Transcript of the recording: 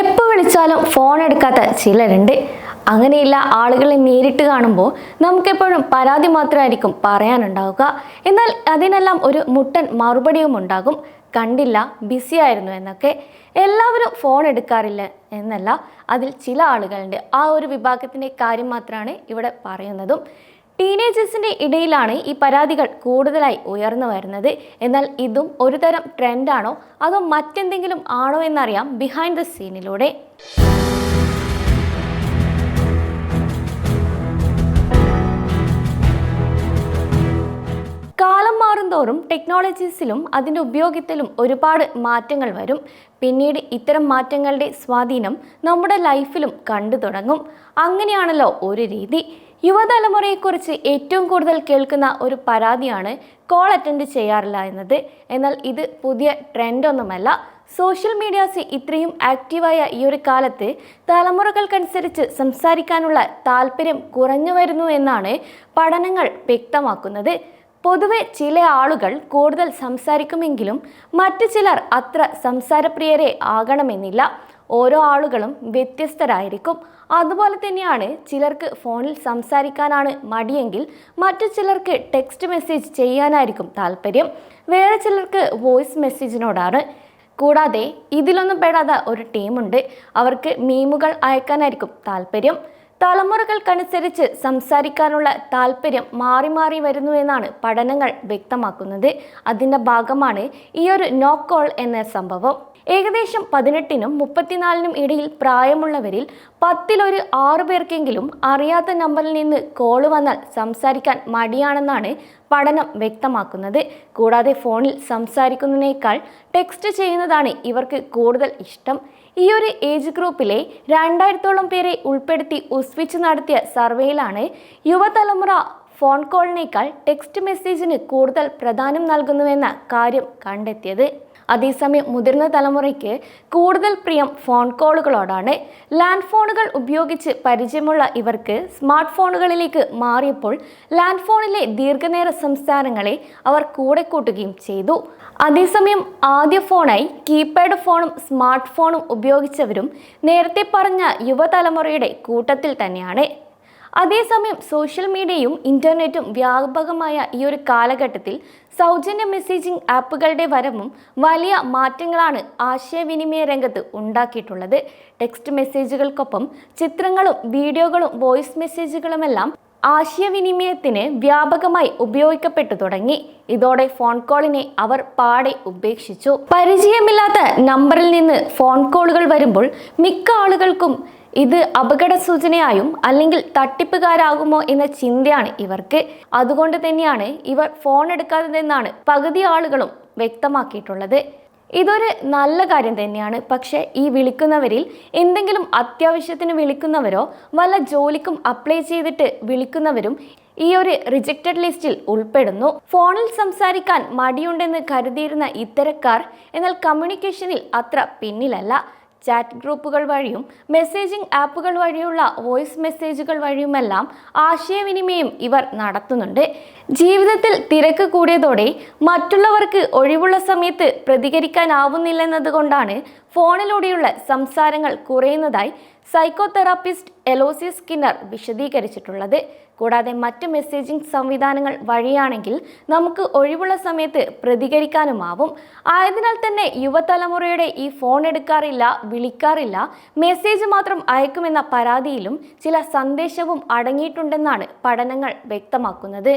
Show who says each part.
Speaker 1: എപ്പോൾ വിളിച്ചാലും ഫോൺ എടുക്കാത്ത ചിലരുണ്ട്. അങ്ങനെയില്ല ആളുകളെ നേരിട്ട് കാണുമ്പോൾ നമുക്കെപ്പോഴും പരാതി മാത്രമായിരിക്കും പറയാനുണ്ടാവുക. എന്നാൽ അതിനെല്ലാം ഒരു മുട്ടൻ മറുപടിയും ഉണ്ടാകും. കണ്ടില്ല ബിസി ആയിരുന്നു എന്നൊക്കെ. എല്ലാവരും ഫോൺ എടുക്കാറില്ല എന്നല്ല. അതിൽ ചില ആളുകളുണ്ട്. ആ ഒരു വിഭാഗത്തിന്റെ കാര്യം മാത്രമാണ് ഇവിടെ പറയുന്നതും. ടീനേജേഴ്സിന്റെ ഇടയിലാണ് ഈ പരാതികൾ കൂടുതലായി ഉയർന്നു വരുന്നത്. എന്നാൽ ഇതും ഒരു തരം ട്രെൻഡാണോ? അതോ മറ്റെന്തെങ്കിലും ആണോ എന്നറിയാം ബിഹൈൻഡ് ദ സീനിലൂടെ കാലം മാറുന്തോറും ടെക്നോളജീസിലും അതിന്റെ ഉപയോഗത്തിലും ഒരുപാട് മാറ്റങ്ങൾ വരും. പിന്നീട് ഇത്തരം മാറ്റങ്ങളുടെ സ്വാധീനം നമ്മുടെ ലൈഫിലും കണ്ടു തുടങ്ങും. അങ്ങനെയാണല്ലോ ഒരു രീതി. യുവതലമുറയെക്കുറിച്ച് ഏറ്റവും കൂടുതൽ കേൾക്കുന്ന ഒരു പരാതിയാണ് കോൾ അറ്റൻഡ് ചെയ്യാറില്ല എന്നത്. എന്നാൽ ഇത് പുതിയ ട്രെൻഡൊന്നുമല്ല സോഷ്യൽ മീഡിയാസ് ഇത്രയും ആക്റ്റീവായ ഈ ഒരു കാലത്ത് തലമുറകൾക്കനുസരിച്ച് സംസാരിക്കാനുള്ള താല്പര്യം കുറഞ്ഞു വരുന്നു എന്നാണ് പഠനങ്ങൾ വ്യക്തമാക്കുന്നത്. പൊതുവെ ചില ആളുകൾ കൂടുതൽ സംസാരിക്കുമെങ്കിലും മറ്റു ചിലർ അത്ര സംസാരപ്രിയരെ ആകണമെന്നില്ല. ഓരോ ആളുകളും വ്യത്യസ്തരായിരിക്കും. അതുപോലെ തന്നെയാണ് ചിലർക്ക് ഫോണിൽ സംസാരിക്കാനാണ് മടിയെങ്കിൽ മറ്റു ചിലർക്ക് ടെക്സ്റ്റ് മെസ്സേജ് ചെയ്യാനായിരിക്കും താല്പര്യം. വേറെ ചിലർക്ക് വോയിസ് മെസ്സേജിനോടാണ് കൂടാതെ ഇതിലൊന്നും പെടാത്ത ഒരു ടീമുണ്ട് അവർക്ക് മീമുകൾ അയക്കാനായിരിക്കും താല്പര്യം. തലമുറകൾക്കനുസരിച്ച് സംസാരിക്കാനുള്ള താല്പര്യം മാറി മാറി വരുന്നു എന്നാണ് പഠനങ്ങൾ വ്യക്തമാക്കുന്നത്. അതിന്റെ ഭാഗമാണ് ഈ ഒരു നോക്കോൾ എന്ന സംഭവം. ഏകദേശം പതിനെട്ടിനും മുപ്പത്തിനാലിനും ഇടയിൽ പ്രായമുള്ളവരിൽ പത്തിലൊരു ആറു പേർക്കെങ്കിലും അറിയാത്ത നമ്പറിൽ നിന്ന് കോൾ വന്നാൽ സംസാരിക്കാൻ മടിയാണെന്നാണ് പഠനം വ്യക്തമാക്കുന്നത്. കൂടാതെ ഫോണിൽ സംസാരിക്കുന്നതിനേക്കാൾ ടെക്സ്റ്റ് ചെയ്യുന്നതാണ് ഇവർക്ക് കൂടുതൽ ഇഷ്ടം. ഈ ഒരു ഏജ് ഗ്രൂപ്പിലെ രണ്ടായിരത്തോളം പേരെ ഉൾപ്പെടുത്തി ഉസ്വിച്ച് നടത്തിയ സർവേയിലാണ് യുവതലമുറ ഫോൺ കോളിനേക്കാൾ ടെക്സ്റ്റ് മെസ്സേജിന് കൂടുതൽ പ്രധാനം നൽകുന്നുവെന്ന കാര്യം കണ്ടെത്തിയത്. അതേസമയം മുതിർന്ന തലമുറയ്ക്ക് കൂടുതൽ പ്രിയം ഫോൺ കോളുകളോടാണ്. ലാൻഡ് ഫോണുകൾ ഉപയോഗിച്ച് പരിചയമുള്ള ഇവർക്ക് സ്മാർട്ട് ഫോണുകളിലേക്ക് മാറിയപ്പോൾ ലാൻഡ് ഫോണിലെ ദീർഘനേര സംസ്ഥാനങ്ങളെ അവർ കൂടെ കൂട്ടുകയും ചെയ്തു. അതേസമയം ആദ്യ ഫോണായി കീപാഡ് ഫോണും സ്മാർട്ട് ഫോണും ഉപയോഗിച്ചവരും നേരത്തെ പറഞ്ഞ യുവതലമുറയുടെ കൂട്ടത്തിൽ തന്നെയാണ്. അതേസമയം സോഷ്യൽ മീഡിയയും ഇന്റർനെറ്റും വ്യാപകമായ ഈ ഒരു കാലഘട്ടത്തിൽ സൗജന്യ മെസ്സേജിംഗ് ആപ്പുകളുടെ വരവും വലിയ മാറ്റങ്ങളാണ് ആശയവിനിമയ രംഗത്ത് ഉണ്ടാക്കിയിട്ടുള്ളത്. ടെക്സ്റ്റ് മെസ്സേജുകൾക്കൊപ്പം ചിത്രങ്ങളും വീഡിയോകളും വോയിസ് മെസ്സേജുകളുമെല്ലാം ആശയവിനിമയത്തിന് വ്യാപകമായി ഉപയോഗിക്കപ്പെട്ടു തുടങ്ങി. ഇതോടെ ഫോൺ കോളിനെ അവർ പാടെ ഉപേക്ഷിച്ചു. പരിചയമില്ലാത്ത നമ്പറിൽ നിന്ന് ഫോൺ കോളുകൾ വരുമ്പോൾ മിക്ക ആളുകൾക്കും ഇത് അപകട സൂചനയായും അല്ലെങ്കിൽ തട്ടിപ്പുകാരാകുമോ എന്ന ചിന്തയാണ് ഇവർക്ക്. അതുകൊണ്ട് തന്നെയാണ് ഇവർ ഫോൺ എടുക്കാതെ നിന്നാണ് പകുതി ആളുകളും വ്യക്തമാക്കിയിട്ടുള്ളത്. ഇതൊരു നല്ല കാര്യം തന്നെയാണ്. പക്ഷേ ഈ വിളിക്കുന്നവരിൽ എന്തെങ്കിലും അത്യാവശ്യത്തിന് വിളിക്കുന്നവരോ വല്ല ജോലിക്കും അപ്ലൈ ചെയ്തിട്ട് വിളിക്കുന്നവരും ഈ ഒരു റിജക്റ്റഡ് ലിസ്റ്റിൽ ഉൾപ്പെടുന്നു. ഫോണിൽ സംസാരിക്കാൻ മടിയുണ്ടെന്ന് കരുതിയിരുന്ന ഇത്തരക്കാർ എന്നാൽ കമ്മ്യൂണിക്കേഷനിൽ അത്ര പിന്നിലല്ല. ചാറ്റ് ഗ്രൂപ്പുകൾ വഴിയും മെസ്സേജിംഗ് ആപ്പുകൾ വഴിയുള്ള വോയിസ് മെസ്സേജുകൾ വഴിയുമെല്ലാം ആശയവിനിമയം ഇവർ നടത്തുന്നുണ്ട്. ജീവിതത്തിൽ തിരക്ക് കൂടിയതോടെ മറ്റുള്ളവർക്ക് ഒഴിവുള്ള സമയത്ത് പ്രതികരിക്കാനാവുന്നില്ലെന്നതുകൊണ്ടാണ് ഫോണിലൂടെയുള്ള സംസാരങ്ങൾ കുറയുന്നതായി സൈക്കോതെറാപ്പിസ്റ്റ് എലോസി സ്കിന്നർ വിശദീകരിച്ചിട്ടുള്ളത്. കൂടാതെ മറ്റ് മെസ്സേജിംഗ് സംവിധാനങ്ങൾ വഴിയാണെങ്കിൽ നമുക്ക് ഒഴിവുള്ള സമയത്ത് പ്രതികരിക്കാനുമാവും. ആയതിനാൽ തന്നെ യുവതലമുറയുടെ ഈ ഫോൺ എടുക്കാറില്ല വിളിക്കാറില്ല മെസ്സേജ് മാത്രം അയക്കുമെന്ന പരാതിയിലും ചില സന്ദേശവും അടങ്ങിയിട്ടുണ്ടെന്നാണ് പഠനങ്ങൾ വ്യക്തമാക്കുന്നത്.